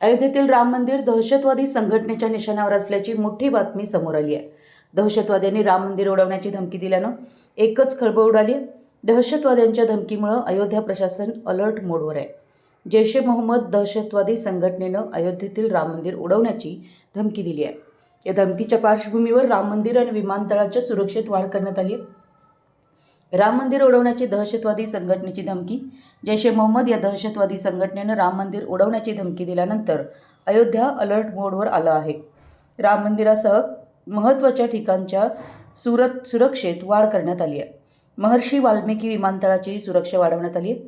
अयोध्येतील राम मंदिर दहशतवादी संघटनेच्या निशाण्यावर असल्याची मोठी बातमी समोर आली आहे. दहशतवाद्यांनी राम मंदिर उडवण्याची धमकी दिल्यानं एकच खळबळ उडाली. दहशतवाद्यांच्या धमकीमुळं अयोध्या प्रशासन अलर्ट मोडवर आहे. जैश ए मोहम्मद दहशतवादी संघटनेनं अयोध्येतील राम मंदिर उडवण्याची धमकी दिली आहे. या धमकीच्या पार्श्वभूमीवर राम मंदिर आणि विमानतळाच्या सुरक्षेत वाढ करण्यात आली आहे. राम मंदिर उडवण्याची दहशतवादी संघटनेची धमकी? जैश ए मोहम्मद या दहशतवादी संघटनेनं राम मंदिर उडवण्याची धमकी दिल्यानंतर अयोध्या अलर्ट मोडवर आलं आहे. राम मंदिरासह महत्त्वाच्या ठिकाणच्या सुरत सुरक्षेत वाढ करण्यात आली आहे. महर्षी वाल्मिकी विमानतळाची सुरक्षा वाढवण्यात आली आहे.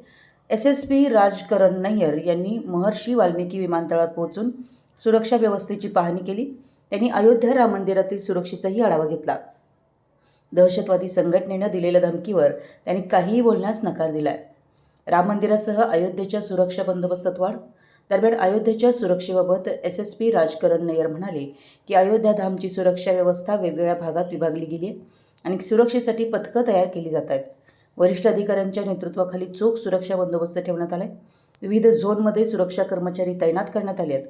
S S P Rajkaran Nayyar यांनी महर्षी वाल्मिकी विमानतळात पोहोचून सुरक्षा व्यवस्थेची पाहणी केली. त्यांनी अयोध्या राम मंदिरातील सुरक्षेचाही आढावा घेतला. दहशतवादी संघटनेनं दिलेल्या धमकीवर त्यांनी काहीही बोलण्यास नकार दिलाय. राम मंदिरासह अयोध्येच्या सुरक्षा बंदोबस्तात वाढ. दरम्यान अयोध्येच्या सुरक्षेबाबत S S P Rajkaran Nayyar म्हणाले की अयोध्या धामची सुरक्षा व्यवस्था वेगवेगळ्या भागात विभागली गेली आहे आणि सुरक्षेसाठी पथकं तयार केली जात आहेत. वरिष्ठ अधिकाऱ्यांच्या नेतृत्वाखाली चोख सुरक्षा बंदोबस्त ठेवण्यात आला आहे विविध झोनमध्ये सुरक्षा कर्मचारी तैनात करण्यात आले आहेत.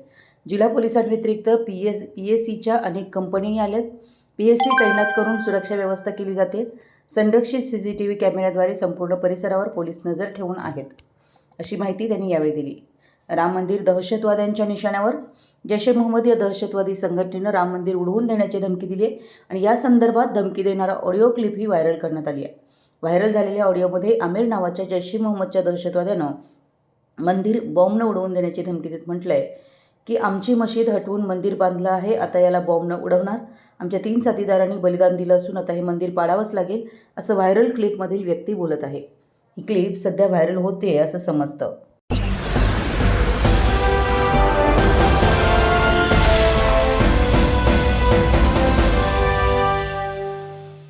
जिल्हा पोलिसांव्यतिरिक्त पी एस पी एस सीच्या अनेक कंपनीही आहेत पी एस सी तैनात करून सुरक्षा व्यवस्था केली जाते. संरक्षित सी सी टी व्ही कॅमेऱ्याद्वारे संपूर्ण परिसरावर पोलीस नजर ठेवून आहेत अशी माहिती त्यांनी यावेळी दिली. राम मंदिर दहशतवाद्यांच्या निशाण्यावर. जैश ए मोहम्मद या दहशतवादी संघटनेनं राम मंदिर उडवून देण्याची धमकी दिली आहे आणि या संदर्भात धमकी देणारा ऑडिओ क्लिपही व्हायरल करण्यात आली आहे. व्हायरल झालेल्या ऑडिओमध्ये आमिर नावाच्या जैश ए मोहम्मदच्या दहशतवाद्यानं मंदिर बॉम्बनं उडवून देण्याची धमकी देत म्हटलं आहे की आमची मशीद हटवून मंदिर बांधलं आहे आता याला बॉम्बनं उडवणार. आमच्या तीन साथीदारांनी बलिदान दिलं असून आता हे मंदिर पाडावंच लागेल असं व्हायरल क्लिपमधील व्यक्ती बोलत आहे. ही क्लिप सध्या व्हायरल होते असं समजतं.